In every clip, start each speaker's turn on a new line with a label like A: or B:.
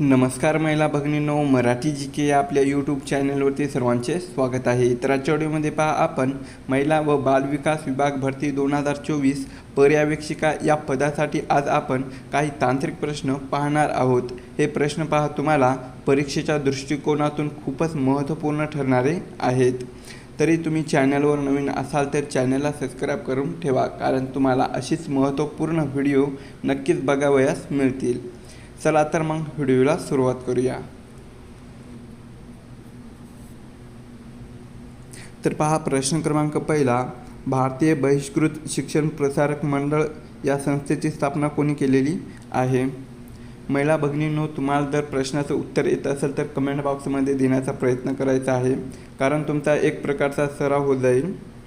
A: नमस्कार महिला भगिनींनो मराठी जी के या आपल्या यूट्यूब चॅनलवरती सर्वांचे स्वागत आहे. तर आजच्या व्हिडिओमध्ये पहा आपण महिला व बालविकास विभाग भरती दोन हजार चोवीस पर्यवेक्षिका या पदासाठी आज आपण काही तांत्रिक प्रश्न पाहणार आहोत. हे प्रश्न पहा तुम्हाला परीक्षेच्या दृष्टिकोनातून खूपच महत्त्वपूर्ण ठरणारे आहेत. तरी तुम्ही चॅनलवर नवीन असाल तर चॅनलला सबस्क्राईब करून ठेवा कारण तुम्हाला अशीच महत्त्वपूर्ण व्हिडिओ नक्कीच बघावयास मिळतील. चला तर मग व्हिडिओला सुरुवात करूया. तर पहा प्रश्न क्रमांक पहिला भारतीय बहिष्कृत शिक्षण प्रसारक मंडळ या संस्थेची स्थापना कोणी केलेली आहे? महिला भगिनींनो तुम्हाला जर प्रश्नाचं उत्तर येत असेल तर कमेंट बॉक्समध्ये देण्याचा प्रयत्न करायचा आहे. कारण तुमचा एक प्रकारचा सराव होत जाईल.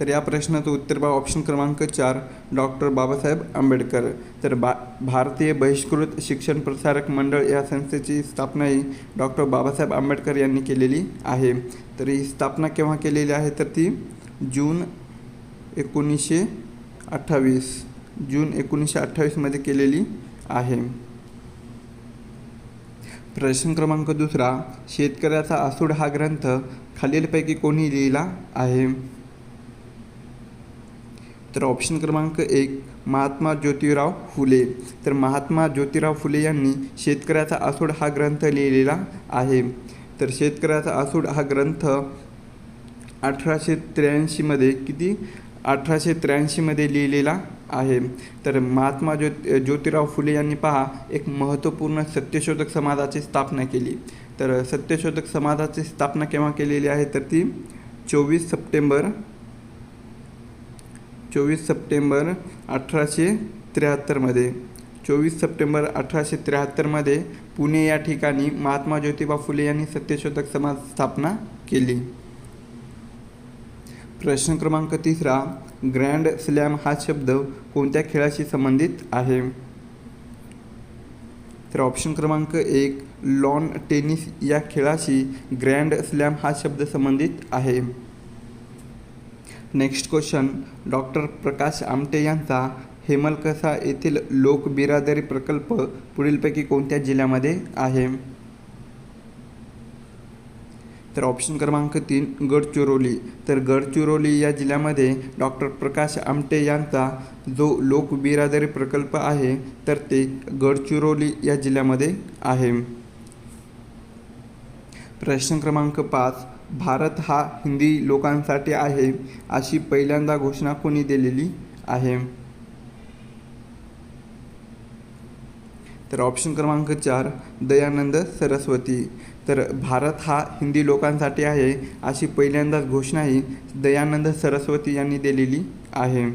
A: तर या प्रश्नाचं उत्तर बा ऑप्शन क्रमांक चार डॉक्टर बाबासाहेब आंबेडकर. तर बा भारतीय बहिष्कृत शिक्षण प्रसारक मंडळ या संस्थेची स्थापनाही डॉक्टर बाबासाहेब आंबेडकर यांनी केलेली आहे. तर ही स्थापना केव्हा केलेली आहे? तर ती जून एकोणीसशे अठ्ठावीस जून एकोणीसशे अठ्ठावीसमध्ये केलेली आहे. प्रश्न क्रमांक दुसरा शेतकऱ्याचा आसूड हा ग्रंथ खालीलपैकी कोणी लिहिला आहे? तर ऑप्शन क्रमांक एक महात्मा ज्योतिराव फुले. तर महात्मा ज्योतिराव फुले यांनी शेतकऱ्याचा आसूड हा ग्रंथ लिहिलेला आहे. तर शेतकऱ्याचा आसूड हा ग्रंथ अठराशे त्र्याऐंशीमध्ये किती? अठराशे त्र्याऐंशीमध्ये लिहिलेला आहे. तर महात्मा ज्यो ज्योतिराव फुले यांनी पहा एक महत्त्वपूर्ण सत्यशोधक समाजाची स्थापना केली. तर सत्यशोधक समाजाची स्थापना केव्हा केलेली आहे? तर ती चोवीस सप्टेंबर चोवीस सप्टेंबर अठराशे त्र्याहत्तरमध्ये चोवीस सप्टेंबर अठराशे त्र्याहत्तरमध्ये पुणे या ठिकाणी महात्मा ज्योतिबा फुले यांनी सत्यशोधक समाज स्थापना केली. प्रश्न क्रमांक तिसरा ग्रँड स्लॅम हा शब्द कोणत्या खेळाशी संबंधित आहे? तर ऑप्शन क्रमांक एक लॉन टेनिस या खेळाशी ग्रँड स्लॅम हा शब्द संबंधित आहे. Next question doctor Prakash Amte यांचा हेमलकसा येथील लोक बिरादरी प्रकल्प पुढीलपैकी कोणत्या जिल्ह्यामध्ये आहे? तर ऑप्शन क्रमांक तीन गडचिरोली. तर गडचिरोली या जिल्ह्यामध्ये डॉक्टर प्रकाश आमटे यांचा जो लोक बिरादरी प्रकल्प आहे तर ते गडचिरोली या जिल्ह्यामध्ये आहे. प्रश्न क्रमांक पाच. भारत हा हिंदी लोकांसाठी आहे अशी पहिल्यांदा घोषणा कोणी दिलेली आहे? तर ऑप्शन क्रमांक चार दयानंद सरस्वती. तर भारत हा हिंदी लोकांसाठी आहे अशी पहिल्यांदाच घोषणा ही दयानंद सरस्वती यांनी दिलेली आहे.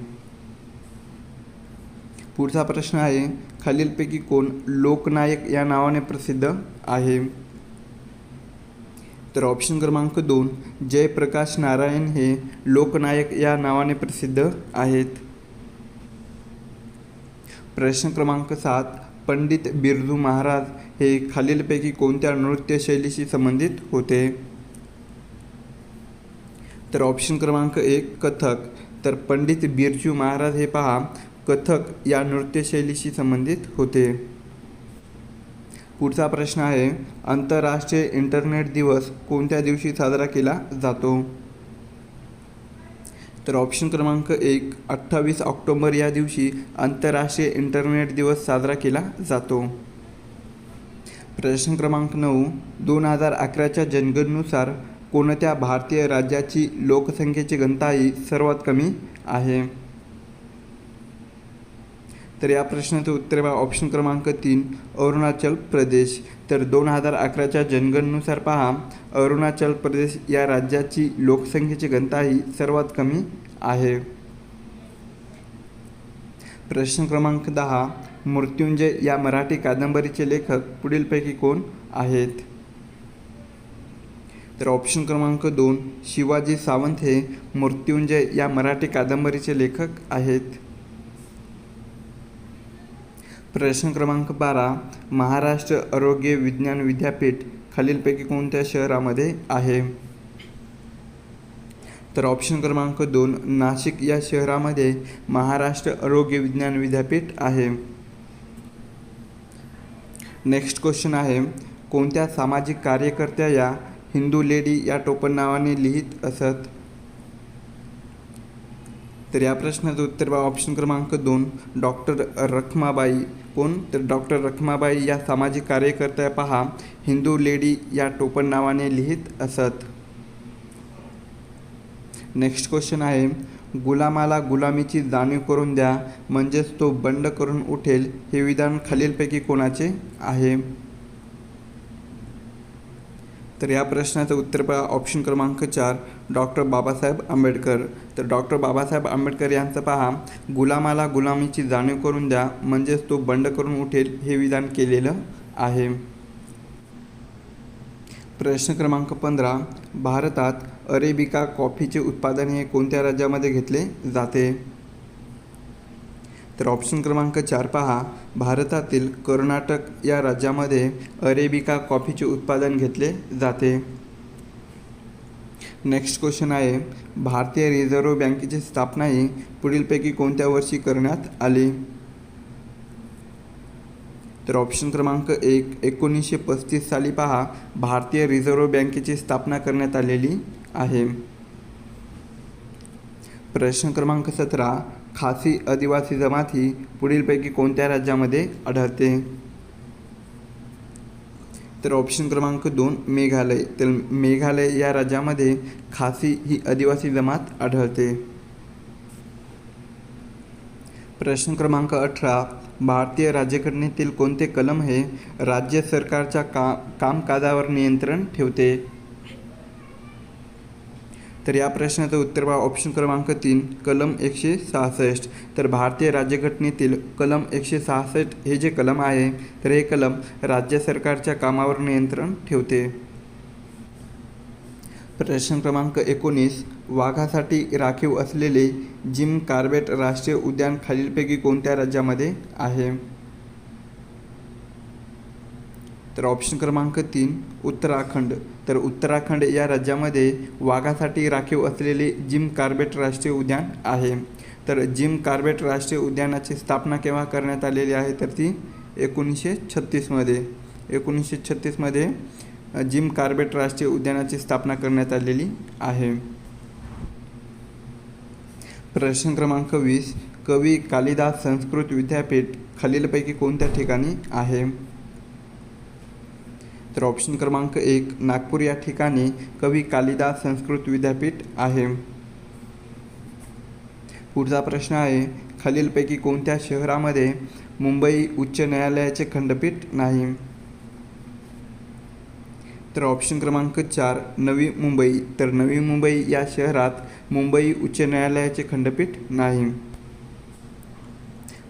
A: पुढचा प्रश्न आहे खालीलपैकी कोण लोकनायक या नावाने प्रसिद्ध आहे? तर ऑप्शन क्रमांक दोन जयप्रकाश नारायण हे लोकनायक या नावाने प्रसिद्ध आहेत. प्रश्न क्रमांक सात पंडित बिरजू महाराज हे खालीलपैकी कोणत्या नृत्यशैलीशी संबंधित होते? तर ऑप्शन क्रमांक एक कथक. तर पंडित बिरजू महाराज हे पहा कथक या नृत्यशैलीशी संबंधित होते. पुढचा प्रश्न आहे आंतरराष्ट्रीय इंटरनेट दिवस कोणत्या दिवशी साजरा केला जातो? तर ऑप्शन क्रमांक एक अठ्ठावीस ऑक्टोंबर या दिवशी आंतरराष्ट्रीय इंटरनेट दिवस साजरा केला जातो. प्रश्न क्रमांक नऊ दोन हजार अकराच्या जनगणनुसार कोणत्या भारतीय राज्याची लोकसंख्येची घनता ही सर्वात कमी आहे? तर या प्रश्नाचं उत्तर बा ऑप्शन क्रमांक तीन अरुणाचल प्रदेश. तर दोन हजार अकराच्या जनगणनुसार पहा अरुणाचल प्रदेश या राज्याची लोकसंख्येची घनता ही सर्वात कमी आहे. प्रश्न क्रमांक दहा मृत्युंजय या मराठी कादंबरीचे लेखक पुढीलपैकी कोण आहेत? तर ऑप्शन क्रमांक दोन शिवाजी सावंत हे मृत्युंजय या मराठी कादंबरीचे लेखक आहेत. प्रश्न क्रमांक बारा महाराष्ट्र आरोग्य विज्ञान विद्यापीठ खालीलपैकी कोणत्या शहरामध्ये आहे? तर ऑप्शन क्रमांक दोन नाशिक या शहरामध्ये महाराष्ट्र आरोग्य विज्ञान विद्यापीठ आहे. नेक्स्ट क्वेश्चन आहे कोणत्या सामाजिक कार्यकर्त्या या हिंदू लेडी या टोपण नावाने लिहित असत? तर या प्रश्नाचं उत्तर बा ऑप्शन क्रमांक दोन डॉक्टर रखमाबाई कोण? तर डॉक्टर रखमाबाई या सामाजिक कार्यकर्त्या पहा. हिंदू लेडी या टोपण नावाने लिहित असत. नेक्स्ट क्वेश्चन आहे. गुलामाला गुलामीची जाणीव करून द्या. म्हणजेच तो बंड करून उठेल. हे विधान खालीलपैकी कोणाचे आहे? तर या प्रश्नाचं उत्तर पहा. ऑप्शन क्रमांक चार डॉक्टर बाबासाहेब आंबेडकर. तर डॉक्टर बाबासाहेब आंबेडकर यांचं पहा. गुलामाला गुलामीची जाणीव करून द्या म्हणजेच तो बंड करून उठेल हे विधान केलेलं आहे. प्रश्न क्रमांक पंधरा भारतात अरेबिका कॉफीचे उत्पादन हे कोणत्या राज्यामध्ये घेतले जाते? तर ऑप्शन क्रमांक चार पहा. भारतातील कर्नाटक या राज्यामध्ये अरेबिका कॉफीचे उत्पादन घेतले जाते. नेक्स्ट क्वेश्चन आहे. भारतीय रिझर्व्ह बँकेची स्थापना ही पुढीलपैकी कोणत्या वर्षी करण्यात आली? तर ऑप्शन क्रमांक एक एकोणीसशे पस्तीस साली पहा. भारतीय रिझर्व्ह बँकेची स्थापना करण्यात आलेली आहे. प्रश्न क्रमांक सतरा. खासी आदिवासी जमात ही पुढीलपैकी कोणत्या राज्यामध्ये आढळते? तर ऑप्शन क्रमांक दोन मेघालय. तर मेघालय या राज्यामध्ये खासी ही आदिवासी जमात आढळते. प्रश्न क्रमांक अठरा भारतीय राज्यघटनेतील कोणते कलम हे राज्य सरकारच्या का कामकाजावर नियंत्रण ठेवते? तर या प्रश्नाचं उत्तर बा ऑप्शन क्रमांक तीन कलम एकशे सहासष्ट. तर भारतीय राज्यघटनेतील कलम एकशे सहासष्ट हे जे कलम आहे तर हे कलम राज्य सरकारच्या कामावर नियंत्रण ठेवते. प्रश्न क्रमांक एकोणीस वाघासाठी राखीव असलेले जिम कार्बेट राष्ट्रीय उद्यान खालीलपैकी कोणत्या राज्यामध्ये आहे? तर ऑप्शन क्रमांक तीन उत्तराखंड. तर उत्तराखंड या राज्यामध्ये वाघासाठी राखीव असलेले जिम कार्बेट राष्ट्रीय उद्यान आहे. तर जिम कार्बेट राष्ट्रीय उद्यानाची स्थापना केव्हा करण्यात आलेली आहे? तर ती एकोणीसशे छत्तीसमध्ये एकोणीसशे छत्तीसमध्ये जिम कार्बेट राष्ट्रीय उद्यानाची स्थापना करण्यात आलेली आहे. प्रश्न क्रमांक वीस कवी कालिदास संस्कृत विद्यापीठ खालीलपैकी कोणत्या ठिकाणी आहे? तर ऑप्शन क्रमांक एक नागपूर या ठिकाणी कवी कालिदास संस्कृत विद्यापीठ आहे. पुढचा प्रश्न आहे खालीलपैकी कोणत्या शहरामध्ये मुंबई उच्च न्यायालयाचे खंडपीठ नाही? तर ऑप्शन क्रमांक चार नवी मुंबई. तर नवी मुंबई या शहरात मुंबई उच्च न्यायालयाचे खंडपीठ नाही.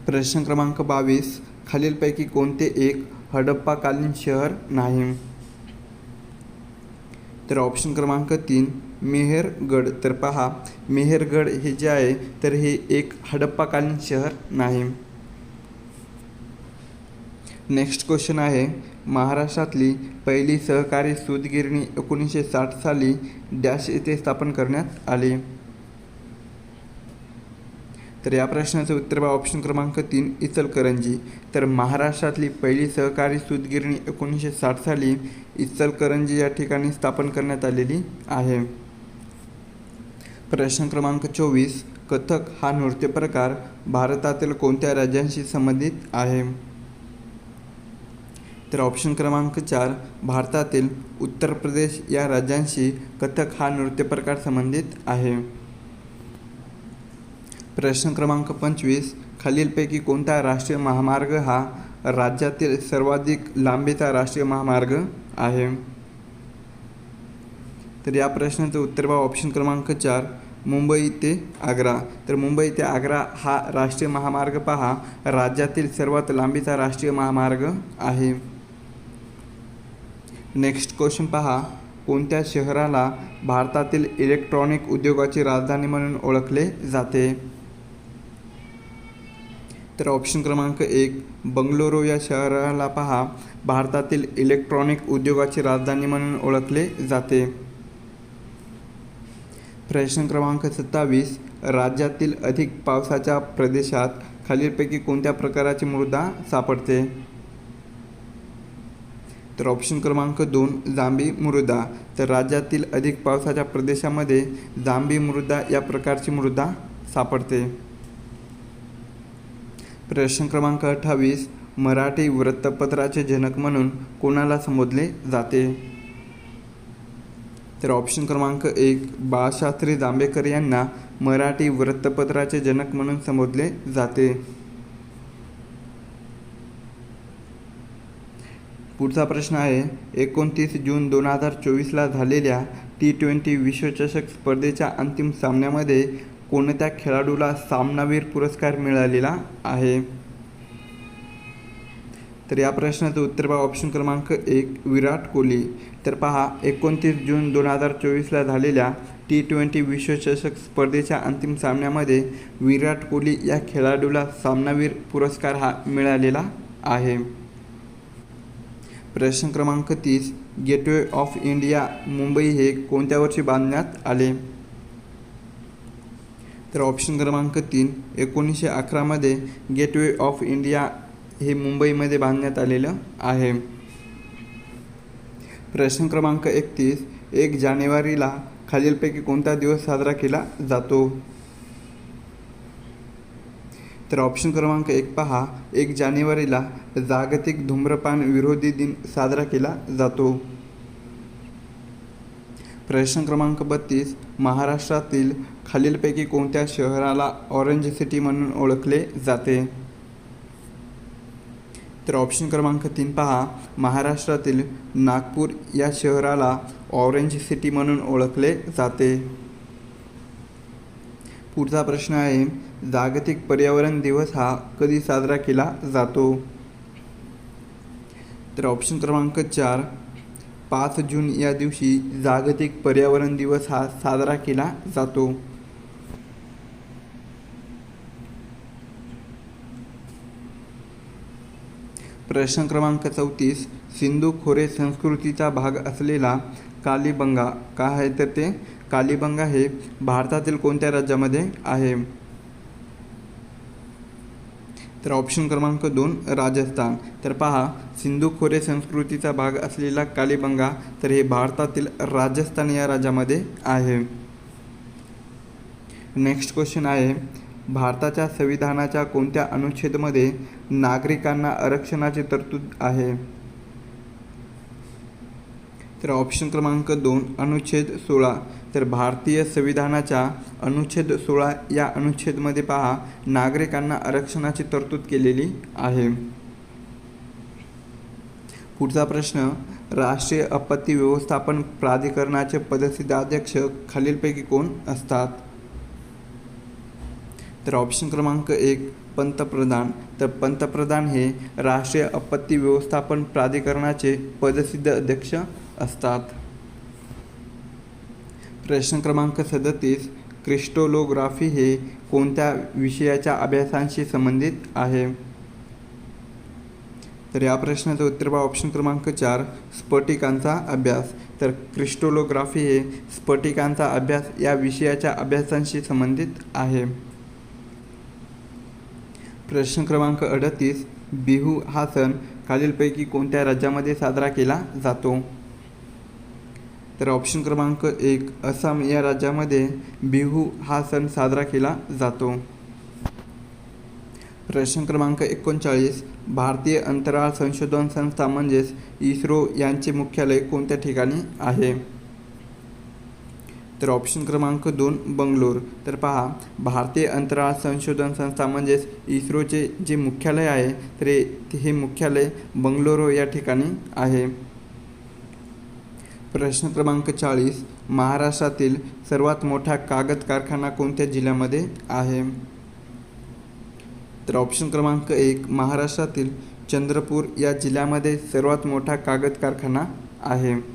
A: प्रश्न क्रमांक बावीस खालीलपैकी कोणते एक हडप्पाकालीन शहर नाही. तर ऑप्शन क्रमांक तीन मेहरगड. तर पहा मेहरगड हे जे आहे तर हे एक हडप्पाकालीन शहर नाही. नेक्स्ट क्वेश्चन आहे महाराष्ट्रातली पहिली सहकारी सूतगिरणी एकोणीसशे साठ साली डॅश येथे स्थापन करण्यात आली. तर या प्रश्नाचं उत्तर बा ऑप्शन क्रमांक तीन इचलकरंजी. तर महाराष्ट्रातली पहिली सहकारी सूतगिरणी एकोणीसशे साठ साली इचलकरंजी या ठिकाणी स्थापन करण्यात आलेली आहे. प्रश्न क्रमांक चोवीस कथक हा नृत्य प्रकार भारतातील कोणत्या राज्यांशी संबंधित आहे? तर ऑप्शन क्रमांक चार भारतातील उत्तर प्रदेश या राज्यांशी कथक हा नृत्य प्रकार संबंधित आहे. प्रश्न क्रमांक पंचवीस. खालीलपैकी कोणता राष्ट्रीय महामार्ग हा राज्यातील सर्वाधिक लांबीचा राष्ट्रीय महामार्ग आहे? तर या प्रश्नाचं उत्तर बा ऑप्शन क्रमांक चार मुंबई ते आग्रा. तर मुंबई ते आग्रा हा राष्ट्रीय महामार्ग पहा राज्यातील सर्वात लांबीचा राष्ट्रीय महामार्ग आहे. नेक्स्ट क्वेश्चन पहा कोणत्या शहराला भारतातील इलेक्ट्रॉनिक उद्योगाची राजधानी म्हणून ओळखले जाते? तर ऑप्शन क्रमांक एक बंगलोरो या शहराला पहा. भारतातील इलेक्ट्रॉनिक उद्योगाची राजधानी म्हणून ओळखले जाते. प्रश्न क्रमांक सत्तावीस राज्यातील अधिक पावसाच्या प्रदेशात खालीलपैकी कोणत्या प्रकारची मृदा सापडते? तर ऑप्शन क्रमांक दोन जांभी मृदा. तर राज्यातील अधिक पावसाच्या प्रदेशामध्ये जांभी मृदा या प्रकारची मृदा सापडते. प्रश्न क्रमांक अठ्ठावीस मराठी वृत्तपत्राचे जनक म्हणून कोणाला संबोधले जाते? तर ऑप्शन क्रमांक एक बाळशास्त्री जांभेकर यांना मराठी वृत्तपत्राचे जनक म्हणून संबोधले जाते. पुढचा प्रश्न आहे एकोणतीस जून दोन हजार चोवीसला झालेल्या टी ट्वेंटी विश्वचषक स्पर्धेच्या अंतिम सामन्यामध्ये कोणत्या खेळाडूला सामनावीर पुरस्कार मिळालेला आहे? तर या प्रश्नाचं उत्तर पहा. ऑप्शन क्रमांक एक विराट कोहली. तर पहा एकोणतीस जून दोन हजार चोवीसला झालेल्या टी ट्वेंटी विश्वचषक स्पर्धेच्या अंतिम सामन्यामध्ये विराट कोहली या खेळाडूला सामनावीर पुरस्कार हा मिळालेला आहे. प्रश्न क्रमांक तीस गेटवे ऑफ इंडिया मुंबई हे कोणत्या वर्षी बांधण्यात आले? तर ऑप्शन क्रमांक तीन एकोणीसशे अकरामध्ये गेटवे ऑफ इंडिया हे मुंबईमध्ये बांधण्यात आलेलं आहे. प्रश्न क्रमांक एकतीस एक जानेवारीला खालीलपैकी कोणता दिवस साजरा केला जातो? तर ऑप्शन क्रमांक एक पहा एक जानेवारीला जागतिक धूम्रपान विरोधी दिन साजरा केला जातो. प्रश्न क्रमांक बत्तीस महाराष्ट्रातील खालीलपैकी कोणत्या शहराला ऑरेंज सिटी म्हणून ओळखले जाते? तर ऑप्शन क्रमांक तीन पहा. महाराष्ट्रातील नागपूर या शहराला ऑरेंज सिटी म्हणून ओळखले जाते. पुढचा प्रश्न आहे जागतिक पर्यावरण दिवस हा कधी साजरा केला जातो? तर ऑप्शन क्रमांक चार पाच जून या दिवशी जागतिक पर्यावरण दिवस हा साजरा केला जातो. प्रश्न क्रमांक चौतीस सिंधू खोरे संस्कृतीचा भाग असलेला कालीबंगा. का आहे तर ते? कालीबंगा हे भारतातील कोणत्या राज्यामध्ये आहे? तर ऑप्शन क्रमांक दोन राजस्थान. तर पहा सिंधू खोरे संस्कृतीचा भाग असलेला कालीबंगा तर हे भारतातील राजस्थान या राज्यामध्ये आहे. नेक्स्ट क्वेश्चन आहे भारताच्या संविधानाच्या कोणत्या अनुच्छेदमध्ये नागरिकांना आरक्षणाची तरतूद आहे? तर ऑप्शन क्रमांक दोन अनुच्छेद सोळा. तर भारतीय संविधानाच्या अनुच्छेद सोळा या अनुच्छेदमध्ये पहा नागरिकांना आरक्षणाची तरतूद केलेली आहे. पुढचा प्रश्न राष्ट्रीय आपत्ती व्यवस्थापन प्राधिकरणाचे पदसिद्धाध्यक्ष खालीलपैकी कोण असतात? तर ऑप्शन क्रमांक एक पंतप्रधान. तर पंतप्रधान हे राष्ट्रीय आपत्ती व्यवस्थापन प्राधिकरणाचे पदसिद्ध अध्यक्ष असतात. प्रश्न क्रमांक सदतीस क्रिस्टोलोग्राफी हे कोणत्या विषयाच्या अभ्यासांशी संबंधित आहे? तर या प्रश्नाचं उत्तर पहा. ऑप्शन क्रमांक चार स्फटिकांचा अभ्यास. तर क्रिस्टोलोग्राफी हे स्फटिकांचा अभ्यास या विषयाच्या अभ्यासांशी संबंधित आहे. प्रश्न क्रमांक अडतीस बिहू हा सण खालीलपैकी कोणत्या राज्यामध्ये साजरा केला जातो? तर ऑप्शन क्रमांक एक आसाम या राज्यामध्ये बिहू हा सण साजरा केला जातो. प्रश्न क्रमांक एकोणचाळीस भारतीय अंतराळ संशोधन संस्था म्हणजेच इस्रो यांचे मुख्यालय कोणत्या ठिकाणी आहे? तर ऑप्शन क्रमांक दोन बंगलोर. तर पहा भारतीय अंतराळ संशोधन संस्था म्हणजेच इस्रोचे जे मुख्यालय आहे तर हे- मुख्यालय बंगलोरो या ठिकाणी आहे. प्रश्न क्रमांक चाळीस महाराष्ट्रातील सर्वात मोठा कागद कारखाना कोणत्या जिल्ह्यामध्ये आहे? तर ऑप्शन क्रमांक एक महाराष्ट्रातील चंद्रपूर या जिल्ह्यामध्ये सर्वात मोठा कागद कारखाना आहे.